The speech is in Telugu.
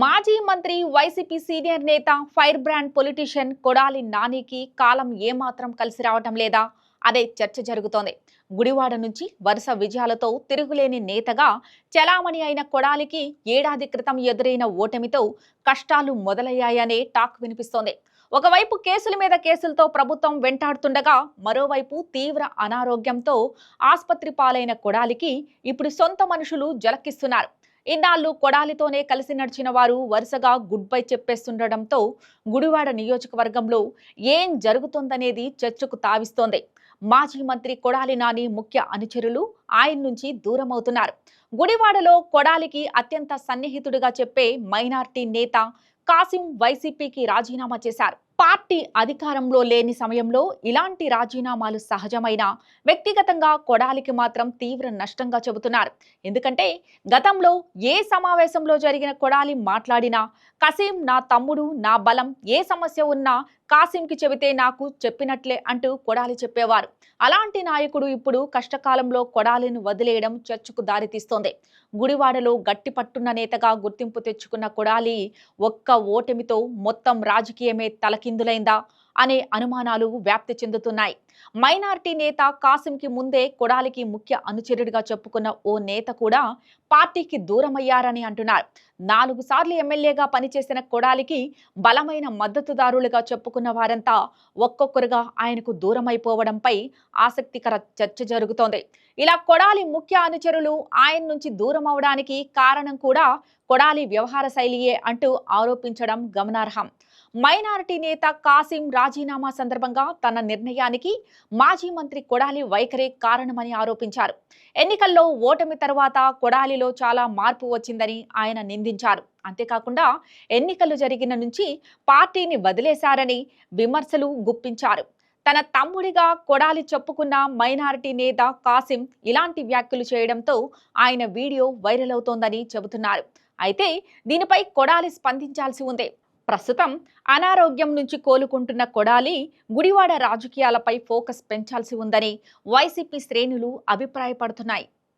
మాజీ మంత్రి వైసీపీ సీనియర్ నేత ఫైర్ బ్రాండ్ పొలిటీషియన్ కొడాలి నానికి కాలం ఏమాత్రం కలిసి రావటం లేదా? అదే చర్చ జరుగుతోంది. గుడివాడ నుంచి వరుస విజయాలతో తిరుగులేని నేతగా చలామణి అయిన కొడాలికి ఏడాది క్రితం ఎదురైన ఓటమితో కష్టాలు మొదలయ్యాయనే టాక్ వినిపిస్తోంది. ఒకవైపు కేసుల మీద కేసులతో ప్రభుత్వం వెంటాడుతుండగా మరోవైపు తీవ్ర అనారోగ్యంతో ఆసుపత్రి పాలైన కొడాలికి ఇప్పుడు సొంత మనుషులు జలకిస్తున్నారు. ఇన్నాళ్ళు కొడాలితోనే కలిసి నడిచిన వారు వరుసగా గుడ్ బై చెప్పేస్తుండటంతో గుడివాడ నియోజకవర్గంలో ఏం జరుగుతోందనేది చర్చకు తావిస్తోంది. మాజీ మంత్రి కొడాలి నాని ముఖ్య అనుచరులు ఆయన నుంచి దూరం అవుతున్నారు గుడివాడలో కొడాలికి అత్యంత సన్నిహితుడిగా చెప్పే మైనార్టీ నేత కాసిం వైసీపీకి రాజీనామా చేశారు. పార్టీ అధికారంలో లేని సమయంలో ఇలాంటి రాజీనామాలు సహజమైన వ్యక్తిగతంగా కొడాలికి మాత్రం తీవ్ర నష్టంగా చెబుతున్నారు. ఎందుకంటే గతంలో ఏ సమావేశంలో జరిగిన కొడాలి మాట్లాడినా కసీం నా తమ్ముడు నా బలం ఏ సమస్య ఉన్నా కాసింకి చెబితే నాకు చెప్పినట్లే అంటూ కొడాలి చెప్పేవారు. అలాంటి నాయకుడు ఇప్పుడు కష్టకాలంలో కొడాలిని వదిలేయడం చర్చకు దారితీస్తోంది. గుడివాడలో గట్టి పట్టున్న నేతగా గుర్తింపు తెచ్చుకున్న కొడాలి ఒక్క ఓటమితో మొత్తం రాజకీయమే తలకిందులైందా అనే అనుమానాలు వ్యాప్తి చెందుతున్నాయి. మైనార్టీ నేత కాసింకి ముందే కొడాలికి ముఖ్య అనుచరుడిగా చెప్పుకున్న ఓ నేత కూడా పార్టీకి దూరమయ్యారని అంటున్నారు. నాలుగు సార్లు ఎమ్మెల్యేగా పనిచేసిన కొడాలికి బలమైన మద్దతుదారులుగా చెప్పుకున్న వారంతా ఒక్కొక్కరుగా ఆయనకు దూరమైపోవడంపై ఆసక్తికర చర్చ జరుగుతోంది. ఇలా కొడాలి ముఖ్య అనుచరులు ఆయన నుంచి దూరం అవడానికి కారణం కూడా కొడాలి వ్యవహార శైలియే అంటూ ఆరోపించడం గమనార్హం. మైనారిటీ నేత కాసిం రాజీనామా సందర్భంగా తన నిర్ణయానికి మాజీ మంత్రి కొడాలి వైఖరే కారణమని ఆరోపించారు. ఎన్నికల్లో ఓటమి తర్వాత కొడాలిలో చాలా మార్పు వచ్చిందని ఆయన నిందించారు. అంతేకాకుండా ఎన్నికలు జరిగిన నుంచి పార్టీని వదిలేశారని విమర్శలు గుప్పించారు. తన తమ్ముడిగా కొడాలి చెప్పుకున్న మైనారిటీ నేత కాసిం ఇలాంటి వ్యాఖ్యలు చేయడంతో ఆయన వీడియో వైరల్ అవుతోందని చెబుతున్నారు. అయితే దీనిపై కొడాలి స్పందించాల్సి ఉంది. ప్రస్తుతం అనారోగ్యం నుంచి కోలుకుంటున్న కొడాలి గుడివాడ రాజకీయాలపై ఫోకస్ పెంచాల్సి ఉందని వైసీపీ శ్రేణులు అభిప్రాయపడుతున్నాయి.